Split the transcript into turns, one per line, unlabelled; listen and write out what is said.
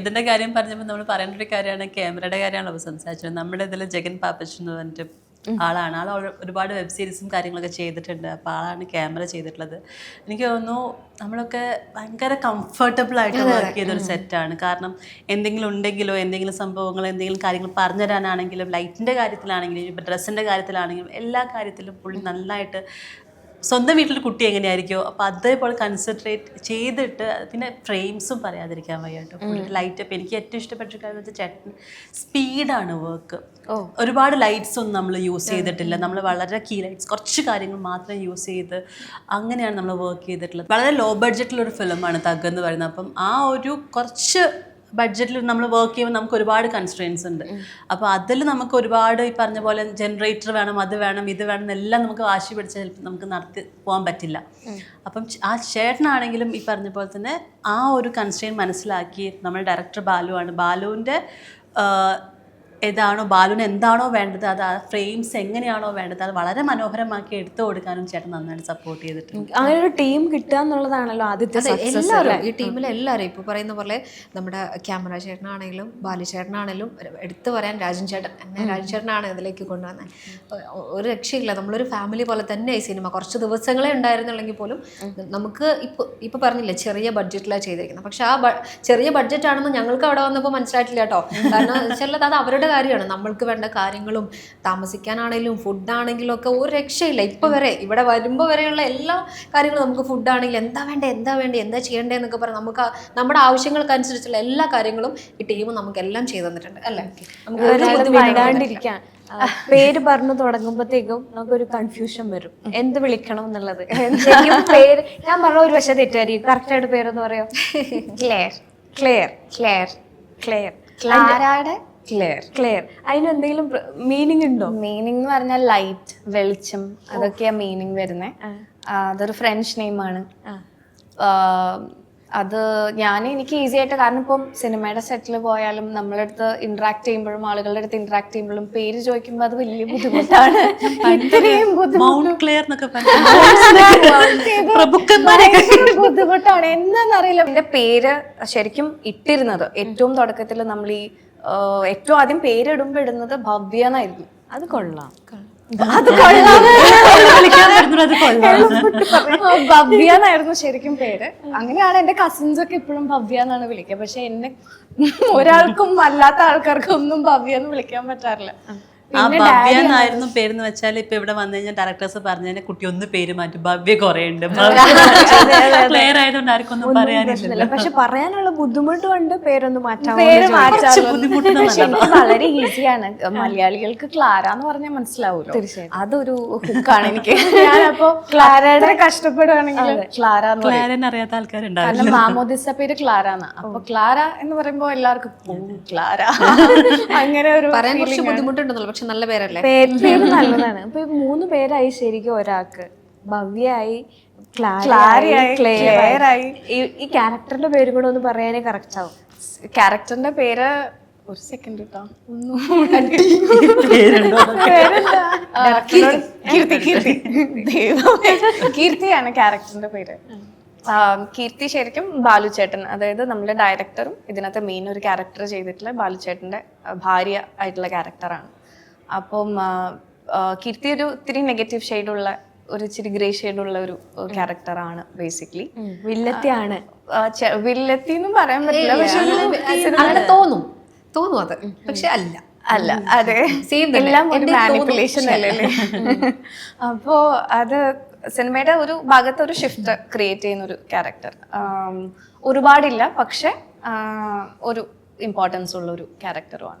ഇതിന്റെ കാര്യം പറഞ്ഞപ്പോൾ നമ്മൾ പറയേണ്ട ഒരു കാര്യമാണ് ക്യാമറയുടെ കാര്യമാണല്ലോ സംസാരിച്ചത്. നമ്മുടെ ഇതിൽ ജഗൻ പാപ്പച്ച് എന്ന് പറഞ്ഞിട്ട് ആളാണ്. ആൾ ഒരുപാട് വെബ് സീരീസും കാര്യങ്ങളൊക്കെ ചെയ്തിട്ടുണ്ട്. അപ്പോൾ ആളാണ് ക്യാമറ ചെയ്തിട്ടുള്ളത്. എനിക്ക് തോന്നുന്നു നമ്മളൊക്കെ ഭയങ്കര കംഫർട്ടബിൾ ആയിട്ട് വർക്ക് ചെയ്തൊരു സെറ്റാണ് കാരണം എന്തെങ്കിലും ഉണ്ടെങ്കിലോ എന്തെങ്കിലും സംഭവങ്ങൾ എന്തെങ്കിലും കാര്യങ്ങൾ പറഞ്ഞു തരാനാണെങ്കിലും ലൈറ്റിന്റെ കാര്യത്തിലാണെങ്കിലും ഇപ്പൊ ഡ്രസ്സിന്റെ കാര്യത്തിലാണെങ്കിലും എല്ലാ കാര്യത്തിലും പുള്ളി നന്നായിട്ട് സ്വന്തം വീട്ടിൽ കുട്ടി എങ്ങനെയായിരിക്കോ? അപ്പോൾ അതേപോലെ കൺസെൻട്രേറ്റ് ചെയ്തിട്ട് പിന്നെ ഫ്രെയിംസും പറയാതിരിക്കാൻ വയ്യ കേട്ടോ ലൈറ്റ് അപ്പ് എനിക്ക് ഏറ്റവും ഇഷ്ടപ്പെട്ട കാര്യം വെച്ചാൽ ചേട്ടൻ സ്പീഡാണ് വർക്ക് ഒരുപാട് ലൈറ്റ്സ് ഒന്നും നമ്മൾ യൂസ് ചെയ്തിട്ടില്ല. നമ്മൾ വളരെ കീ ലൈറ്റ്സ് കുറച്ച് കാര്യങ്ങൾ മാത്രം യൂസ് ചെയ്ത് അങ്ങനെയാണ് നമ്മൾ വർക്ക് ചെയ്തിട്ടുള്ളത്. വളരെ ലോ ബഡ്ജറ്റിലൊരു ഫിലിമാണ് തഗ് എന്ന് പറയുന്നത് അപ്പം ആ ഒരു കുറച്ച് ബഡ്ജറ്റിൽ നമ്മൾ വർക്ക് ചെയ്യുമ്പോൾ നമുക്ക് ഒരുപാട് കൺസ്ട്രെയിൻസ് ഉണ്ട്. അപ്പോൾ അതിൽ നമുക്ക് ഒരുപാട് ഈ പറഞ്ഞ പോലെ ജനറേറ്റർ വേണം അത് വേണം ഇത് വേണം എന്നെല്ലാം നമുക്ക് വാശി പിടിച്ച് ചിലപ്പോൾ നമുക്ക് നടത്തി പോകാൻ പറ്റില്ല. അപ്പം ആ ചേട്ടനാണെങ്കിലും ഈ പറഞ്ഞ പോലെ തന്നെ ആ ഒരു കൺസ്ട്രെയിൻ മനസ്സിലാക്കി നമ്മൾ ഡയറക്ടർ ബാലുവാണ്. ബാലുവിന്റെ ഏതാണോ ബാലുവിന് എന്താണോ വേണ്ടത് അത് ആ ഫ്രെയിംസ് എങ്ങനെയാണോ വേണ്ടത് അത് വളരെ മനോഹരമാക്കി എടുത്തു കൊടുക്കാനും ചേട്ടൻ നന്നായിട്ട് സപ്പോർട്ട് ചെയ്തിട്ടുണ്ട്.
അങ്ങനെ ഒരു ടീം കിട്ടുക എന്നുള്ളതാണല്ലോ ആദ്യത്തെ
എല്ലാവരും
അല്ലേ?
ഈ ടീമിലെ എല്ലാവരും ഇപ്പോൾ പറയുന്ന പോലെ നമ്മുടെ ക്യാമറ ചേട്ടനാണെങ്കിലും ബാലു ചേട്ടനാണെങ്കിലും എടുത്തു പറയാൻ രാജൻ ചേട്ടൻ എന്നെ രാജൻ ചേട്ടനാണ് ഇതിലേക്ക് കൊണ്ടുവന്നത് ഒരു രക്ഷയില്ല. നമ്മളൊരു ഫാമിലി പോലെ തന്നെ ഈ സിനിമ കുറച്ച് ദിവസങ്ങളെ ഉണ്ടായിരുന്നുള്ളെങ്കിൽ പോലും നമുക്ക് ഇപ്പോൾ ഇപ്പോൾ പറഞ്ഞില്ലേ ചെറിയ ബഡ്ജറ്റിലാണ് ചെയ്തിരിക്കുന്നത് പക്ഷേ ആ ചെറിയ ബഡ്ജറ്റ് ആണെന്ന് ഞങ്ങൾക്ക് അവിടെ വന്നപ്പോൾ മനസ്സിലായിട്ടില്ല കേട്ടോ. കാരണം ചിലത് അത് അവരുടെ കാര്യമാണ്. നമ്മൾക്ക് വേണ്ട കാര്യങ്ങളും താമസിക്കാനാണെങ്കിലും ഫുഡാണെങ്കിലും ഒക്കെ ഒരു രക്ഷയില്ല. ഇപ്പോൾ വരെ ഇവിടെ വരുമ്പോൾ വരെയുള്ള എല്ലാ കാര്യങ്ങളും നമുക്ക് ഫുഡാണെങ്കിലും എന്താ വേണ്ടേ എന്താ വേണ്ടേ എന്താ ചെയ്യേണ്ടേ എന്നൊക്കെ പറഞ്ഞ് നമുക്ക് നമ്മുടെ ആവശ്യങ്ങൾക്കനുസരിച്ചുള്ള എല്ലാ കാര്യങ്ങളും ഈ ടീം നമുക്ക് എല്ലാം ചെയ്തു തന്നിട്ടുണ്ട്. അല്ലേ?
ആ, പേര് പറഞ്ഞു തുടങ്ങുമ്പോഴത്തേക്കും നമുക്കൊരു കൺഫ്യൂഷൻ വരും. എന്ത് വിളിക്കണം എന്നുള്ളത്? പേര് ഞാൻ പറഞ്ഞ ഒരു വശം തെറ്റായിരിക്കും. കറക്റ്റ് ആയിട്ട് പേരെന്ന് പറയാം?
ക്ലെയർ
ക്ലെയർ
ക്ലെയർ
ക്ലെയർ
ക്ലാരയുടെ ക്ലെയർ
ക്ലിയർ അതിന് എന്തെങ്കിലും മീനിങ് ഉണ്ടോ?
മീനിങ് എന്ന് പറഞ്ഞാൽ ലൈറ്റ് വെളിച്ചം അതൊക്കെയാ മീനിങ് വരുന്നത് അതൊരു ഫ്രഞ്ച് നെയിമാണ് അത് ഞാൻ എനിക്ക് ഈസി ആയിട്ട് കാരണം ഇപ്പം സിനിമയുടെ സെറ്റിൽ പോയാലും നമ്മളെ നമ്മളടുത്ത് ഇന്ററാക്ട് ചെയ്യുമ്പോഴും ആളുകളുടെ അടുത്ത് ഇന്ററാക്ട് ചെയ്യുമ്പോഴും പേര് ചോദിക്കുമ്പോൾ അത് വലിയ ബുദ്ധിമുട്ടാണ്. ബുദ്ധിമുട്ടാണ്. എന്താണെന്നറിയില്ല എന്റെ പേര് ശരിക്കും ഇട്ടിരുന്നത്. ഏറ്റവും തുടക്കത്തിൽ നമ്മൾ ഈ ഏറ്റവും ആദ്യം പേരിടുമ്പോ ഇടുന്നത് ഭവ്യ എന്നായിരുന്നു
അത് കൊള്ളാം.
അത് ഭവ്യ എന്നായിരുന്നു ശരിക്കും പേര്. അങ്ങനെയാണ് എന്റെ കസിൻസ് ഒക്കെ ഇപ്പോഴും ഭവ്യ എന്നാണ് വിളിക്കുക. പക്ഷെ എന്നെ ഒരാൾക്കും അല്ലാത്ത ആൾക്കാർക്കും ഒന്നും ഭവ്യ എന്ന് വിളിക്കാൻ പറ്റാറില്ല.
ആ ഭവ്യ എന്നായിരുന്നു പേരെന്ന് വെച്ചാൽ ഇപ്പൊ ഇവിടെ വന്നു കഴിഞ്ഞാൽ ഡയറക്ടേഴ്സ് പറഞ്ഞതിന് കുട്ടി ഒന്ന് പേര് മാറ്റും. ഭവ്യ കുറെ ഉണ്ട്. ക്ലിയർ ആയതുകൊണ്ട് ആർക്കും ഒന്നും പറയാനില്ല.
പക്ഷെ പറയാനുള്ള ബുദ്ധിമുട്ട് കൊണ്ട് പേരൊന്ന്
പേര് എനിക്ക് വളരെ ഈസിയാണ്. മലയാളികൾക്ക് ക്ലാര എന്ന് പറഞ്ഞാൽ മനസ്സിലാവൂല്ലോ. അതൊരു ഹുക്കാണ് എനിക്ക്. ഞാനപ്പോ ക്ലാരയുടെ കഷ്ടപ്പെടുകയാണെങ്കിൽ ക്ലാര
അറിയാത്ത ആൾക്കാരുണ്ടാവും
കാരണം മാമോദിസ പേര് ക്ലാര അപ്പൊ ക്ലാര എന്ന് പറയുമ്പോ എല്ലാവർക്കും ക്ലാര. അങ്ങനെ ഒരു
പറയാൻ കുറച്ച് ബുദ്ധിമുട്ടുണ്ടെന്നുള്ളൂ. പക്ഷെ നല്ല പേരല്ലേ?
പേര് പേര് നല്ലതാണ്. ഇപ്പൊ ഈ മൂന്ന് പേരായി ശരിക്കും ഒരാൾക്ക്. ഭവ്യായി
ക്ലാരിയായി ക്ലെയറായി.
ഈ- ഈ ക്യാരക്ടറിന്റെ പേര് കൂടെ ഒന്ന് പറയാനേ കറക്റ്റ് ആവും.
ക്യാരക്ടറിന്റെ പേര് ഒരു സെക്കൻഡ് കേട്ടോ ഒന്നും കീർത്തി. കീർത്തി ദൈവമേ. കീർത്തിയാണ് ക്യാരക്ടറിന്റെ പേര്. കീർത്തി ശരിക്കും ബാലുചേട്ടൻ അതായത് നമ്മുടെ ഡയറക്ടറും ഇതിനകത്ത് മെയിൻ ഒരു ക്യാരക്ടർ ചെയ്തിട്ടുള്ള ബാലുചേട്ടന്റെ ചേട്ടന്റെ ഭാര്യ ആയിട്ടുള്ള ക്യാരക്ടറാണ് അപ്പം കിർത്തി ഒരു ഇത്തിരി നെഗറ്റീവ് ഷെയ്ഡുള്ള ഒരു ഇച്ചിരി ഗ്രേ ഷെയ്ഡുള്ള ഒരു ക്യാരക്ടറാണ് ബേസിക്കലി
വില്ലത്തിയാണ്.
വില്ലത്തി എന്നും പറയാൻ പറ്റില്ല പക്ഷെ
തോന്നും. തോന്നും അത്. പക്ഷെ അല്ല.
അല്ല അതെ. എല്ലാം ഒരു മാനിപ്പുലേഷൻ
അല്ലല്ലേ
അല്ലേ അപ്പോ അത് സിനിമയുടെ ഒരു ഭാഗത്ത് ഒരു ഷിഫ്റ്റ് ക്രിയേറ്റ് ചെയ്യുന്ന ഒരു ക്യാരക്ടർ ഒരുപാടില്ല പക്ഷെ ഒരു ഇമ്പോർട്ടൻസ് ഉള്ള ഒരു ക്യാരക്ടറുമാണ്